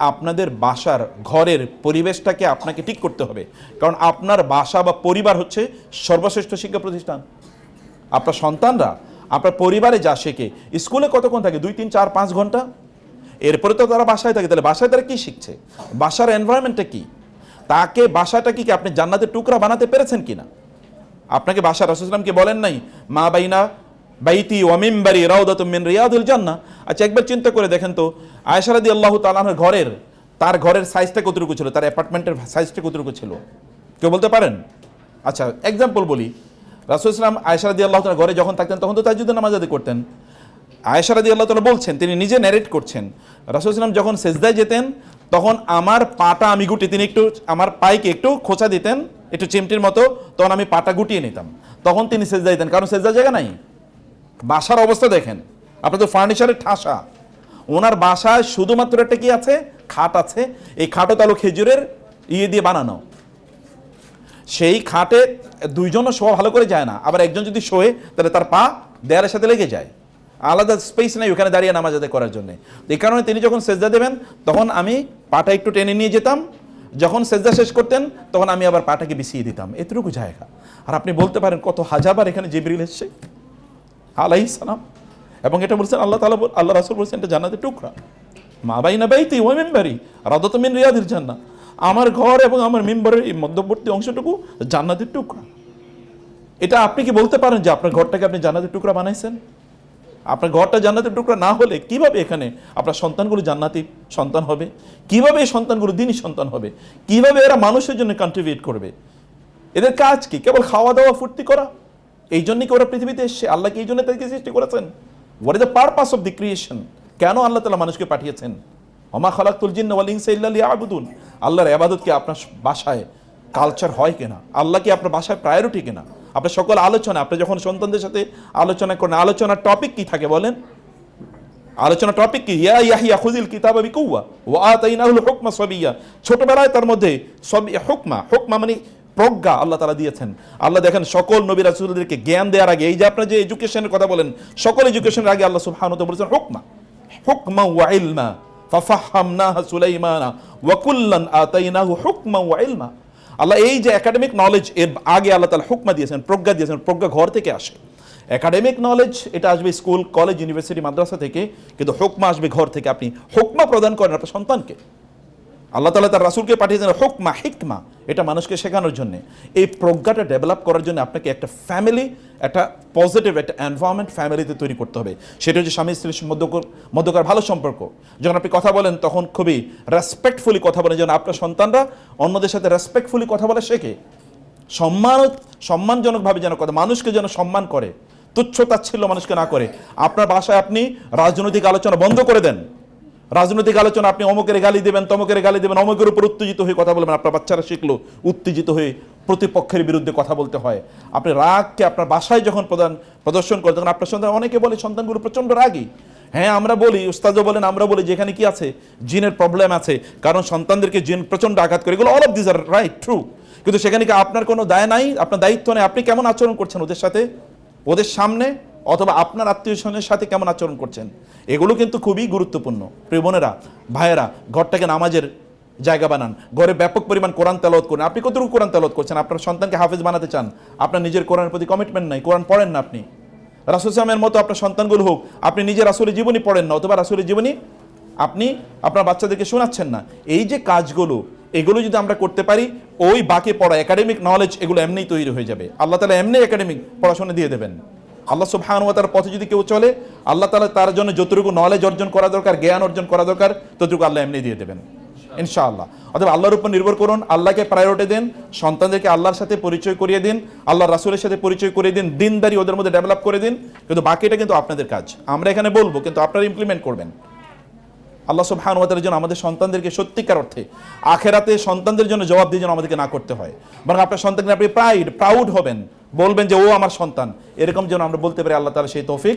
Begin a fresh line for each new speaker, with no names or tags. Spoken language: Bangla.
আপনাদের বাসার ঘরের পরিবেশটাকে আপনাকে ঠিক করতে হবে। কারণ আপনার বাসা বা পরিবার হচ্ছে সর্বশ্রেষ্ঠ শিক্ষা প্রতিষ্ঠান। আপনার সন্তানরা, আপনার পরিবারে যা শেখে, স্কুলে কতক্ষণ থাকে? দুই, তিন, চার, পাঁচ ঘণ্টা? এরপরে তো তারা বাসায় থাকে। তাহলে বাসায় তারা কী শিখছে? বাসার এনভায়রনমেন্টটা কী? তাকে বাসাটা কি আপনি জান্নাতের টুকরা বানাতে পেরেছেন কি না আপনাকে বাসা রসুলামকে বলেন নাই মা বাইনা বাইতি ওয়ামিমবারি রাউদাতুম মিন রিয়াদুল জান্নাহ। আচ্ছা একবার চিন্তা করে দেখেন তো, আয়েশা রাদিয়াল্লাহু তাআলার ঘরের, তার ঘরের সাইজটা কতটুকু ছিল? তার অ্যাপার্টমেন্টের সাইজটা কতটুকু ছিল? কেউ বলতে পারেন? আচ্ছা এক্সাম্পল বলি। রাসূল ইসলাম আয়েশা রাদিয়াল্লাহু তাআলা ঘরে যখন থাকতেন, তখন তো তাজ্জুদের নামাজ আদায় করতেন। আয়েশা আল্লাহ তাআলা বলছেন, তিনি নিজে ন্যারেট করছেন, রাসূল ইসলাম যখন সেজদায় যেতেন, তখন আমার পাটা আমি গুটি তিনি একটু, আমার পাইকে একটু খোঁচা দিতেন, একটু চিমটির মতো, তখন আমি পাটা গুটিয়ে নিতাম। তখন তিনি সেজদা দিতেন কারণ সেজদা জায়গা নাই। বাসার অবস্থা দেখেন। আপনার তো ফার্নিচারের ঠাসা। ওনার বাসায় শুধুমাত্র একটা কি আছে? খাট আছে। এই খাটও তাহলে খেজুরের ইয়ে দিয়ে বানানো। সেই খাটে দুইজনও শোয়া ভালো করে যায় না। আবার একজন যদি শোয়ে, তাহলে তার পা দেয়ালের সাথে লেগে যায়। আলাদা স্পেস নেই ওখানে দাঁড়িয়ে নামাজ আদায় করার জন্য। এই কারণে তিনি যখন সেজদা দেবেন, তখন আমি পাটা একটু টেনে নিয়ে যেতাম। যখন সেজদা শেষ করতেন, তখন আমি আবার পাটাকে বিছিয়ে দিতাম। এতটুকু জায়গা। আর আপনি বলতে পারেন, কত হাজারবার এখানে জিবরিল এসছে? আলাই সালাম। এবং এটা বলছেন আল্লাহ তালা আল্লাহ রাসুল বলছেন এটা জান্নাতের টুকরা। মা বাই না বাইতি ওই মেম্বারি রাদত মিন রিয়াদির জান্না আমার ঘর এবং আমার মেম্বারের এই মধ্যবর্তী অংশটুকু জান্নাতের টুকরা। এটা আপনি কি বলতে পারেন যে আপনার ঘরটাকে আপনি জান্নাতের টুকরা বানাইছেন? আপনার ঘরটা জান্নাতের টুকরা না হলে কীভাবে এখানে আপনার সন্তানগুলো জান্নাতি সন্তান হবে? কীভাবে এই সন্তানগুলো দিনই সন্তান হবে? কীভাবে এরা মানুষের জন্য কন্ট্রিবিউট করবে? এদের কাজ কি? কেবল খাওয়া দাওয়া ফুর্তি করা? এই জন্যই কি ওরা পৃথিবীতে এসছে? আল্লাহ কি এই জন্য তাদেরকে সৃষ্টি করেছেন? What is the purpose of the creation কেন আল্লাহ তালা মানুষকে পাঠিয়েছেন? অমা খালাকুল জিন্ন ওয়াল ইনসা ইল্লা লিয়াবুদুন। আল্লাহর ইবাদত কি আপনার বাসায় কালচার হয় কিনা? আল্লাহ কি আপনার বাসায় প্রায়োরিটি কিনা? আপনার সকল আলোচনা, আপনি যখন সন্তানদের সাথে আলোচনা করেন, আলোচনার টপিক কি থাকে বলেন? আলোচনা টপিক কি? ইয়া ইয়াহিয়া খুজিল কিতাব বিকুয়া ও আতাইনাহুল হুকমা সবিয়া। ছোটবেলায় তার মধ্যে সব হুকমা। হুকমা মানে প্রজ্ঞা আল্লাহ তারা দিয়েছেন। আল্লাহ দেখেন সকল নবী রাসূলদেরকে জ্ঞান দেওয়ার আগে, এই যে আপনার যে এডুকেশনের কথা বলেন, সকল এডুকেশনের আগে আল্লাহ সুবহানাহু বলেছেন, হুকমা হুকমা ওয়া ইলমা সুলাইমানা আতাইনাহু হুকমা ওয়া ইলমা। আল্লাহ এই যে একাডেমিক নলেজ এর আগে আল্লাহ তাআলা হুকমা দিয়েছেন, প্রজ্ঞা দিয়েছেন, প্রজ্ঞা ঘর থেকে আসে। একাডেমিক নলেজ এটা আসবে স্কুল, কলেজ, ইউনিভার্সিটি, মাদ্রাসা থেকে, কিন্তু হোকমা আসবে ঘর থেকে। আপনি হোকমা প্রদান করেন আপনার সন্তানকে। আল্লাহ তালা তার রাসুলকে পাঠিয়েছেন হোকমা, হিকমা, এটা মানুষকে শেখানোর জন্য। এই প্রজ্ঞাটা ডেভেলপ করার জন্য আপনাকে একটা ফ্যামিলি একটা পজিটিভ একটা এনভায়রনমেন্ট ফ্যামিলিতে তৈরি করতে হবে। সেটা হচ্ছে স্বামী স্ত্রীর মধ্যকার মধ্যকার ভালো সম্পর্ক। যখন আপনি কথা বলেন, তখন খুবই রেসপেক্টফুলি কথা বলেন। যেন আপনার সন্তানরা অন্যদের সাথে রেসপেক্টফুলি কথা বলা শেখে। সম্মান সম্মানজনকভাবে যেন কথা মানুষকে যেন সম্মান করে। তুচ্ছ তাচ্ছিল্য মানুষকে না করে। আপনার বাসায় আপনি রাজনৈতিক আলোচনা বন্ধ করে দেন। রাজনৈতিক আলোচনা আপনি অমুকের গালি দেবেন, তমকের গালি দেবেন, অমুকের উপর উত্তেজিত হয়ে কথা বলবেন। আপনার বাচ্চারা শিখলো উত্তেজিত হয়ে প্রতিপক্ষের বিরুদ্ধে কথা বলতে হয়। আপনি রাগকে আপনার বাসায় যখন প্রদান প্রদর্শন করেন, তখন আপনার সন্তান, অনেকে বলে সন্তানগুলো প্রচণ্ড রাগী। হ্যাঁ আমরা বলি, উস্তাদও বলেন, আমরা বলি, যেখানে কি আছে, জিনের প্রবলেম আছে। কারণ সন্তানদেরকে জিন প্রচণ্ড আঘাত করে। এগুলো all of this are right true কিন্তু সেখানে কি আপনার কোনো দায় নাই? আপনার দায়িত্ব নেই? আপনি কেমন আচরণ করছেন ওদের সাথে? ওদের সামনে অথবা আপনার আত্মীয় স্বজনের সাথে কেমন আচরণ করছেন? এগুলো কিন্তু খুবই গুরুত্বপূর্ণ। প্রিয় বোনেরা, ভাইয়েরা, ঘরটাকে নামাজের জায়গা বানান। ঘরে ব্যাপক পরিমাণ কোরআন তেলত করেন। আপনি কতটুকু কোরআন তেলত করছেন? আপনার সন্তানকে হাফেজ বানাতে চান। আপনার নিজের কোরআনের প্রতি কমিটমেন্ট নাই। কোরআন পড়েন না আপনি। রাসুল ইসলামের মতো আপনার সন্তানগুলো হোক, আপনি নিজের রাসুলের জীবনী পড়েন না, অথবা রাসুলের জীবনী আপনি আপনার বাচ্চাদেরকে শোনাচ্ছেন না। এই যে কাজগুলো, এগুলো যদি আমরা করতে পারি, ওই বাকি পড়া একাডেমিক নলেজ এগুলো এমনিই তৈরি হয়ে যাবে। আল্লাহ তালা এমনি একাডেমিক পড়াশোনা দিয়ে দেবেন। আল্লাহ সুবহানুয়াতার পথে যদি কেউ চলে, আল্লাহ তালা তার জন্য যতটুকু নলেজ অর্জন করা দরকার, জ্ঞান অর্জন করা দরকার, ততটুকু আল্লাহ এমনি দিয়ে দেবেন। ইনশাআল্লাহ। অথবা আল্লাহর উপর নির্ভর করুন, আল্লাহকে প্রায়োরিটি দিন, সন্তানদেরকে আল্লাহর সাথে পরিচয় করিয়ে দিন, আল্লাহ রাসুলের সাথে পরিচয় করিয়ে দিন, দিনদারি ওদের মধ্যে ডেভেলপ করে দিন, কিন্তু বাকিটা কিন্তু আপনাদের কাজ। আমরা এখানে বলব, কিন্তু আপনারা ইমপ্লিমেন্ট করবেন। আল্লাহ সুবহানুয়াতের জন্য আমাদের সন্তানদেরকে সত্যিকার অর্থে আখেরাতে সন্তানদের জন্য জবাব দিয়ে যেন আমাদেরকে না করতে হয়। বরং আপনার সন্তানকে আপনি প্রাইড প্রাউড হবেন। বলবেন যে ও আমার সন্তান। এরকম যেন আমরা বলতে পারি আল্লাহ তালা সেই তৌফিক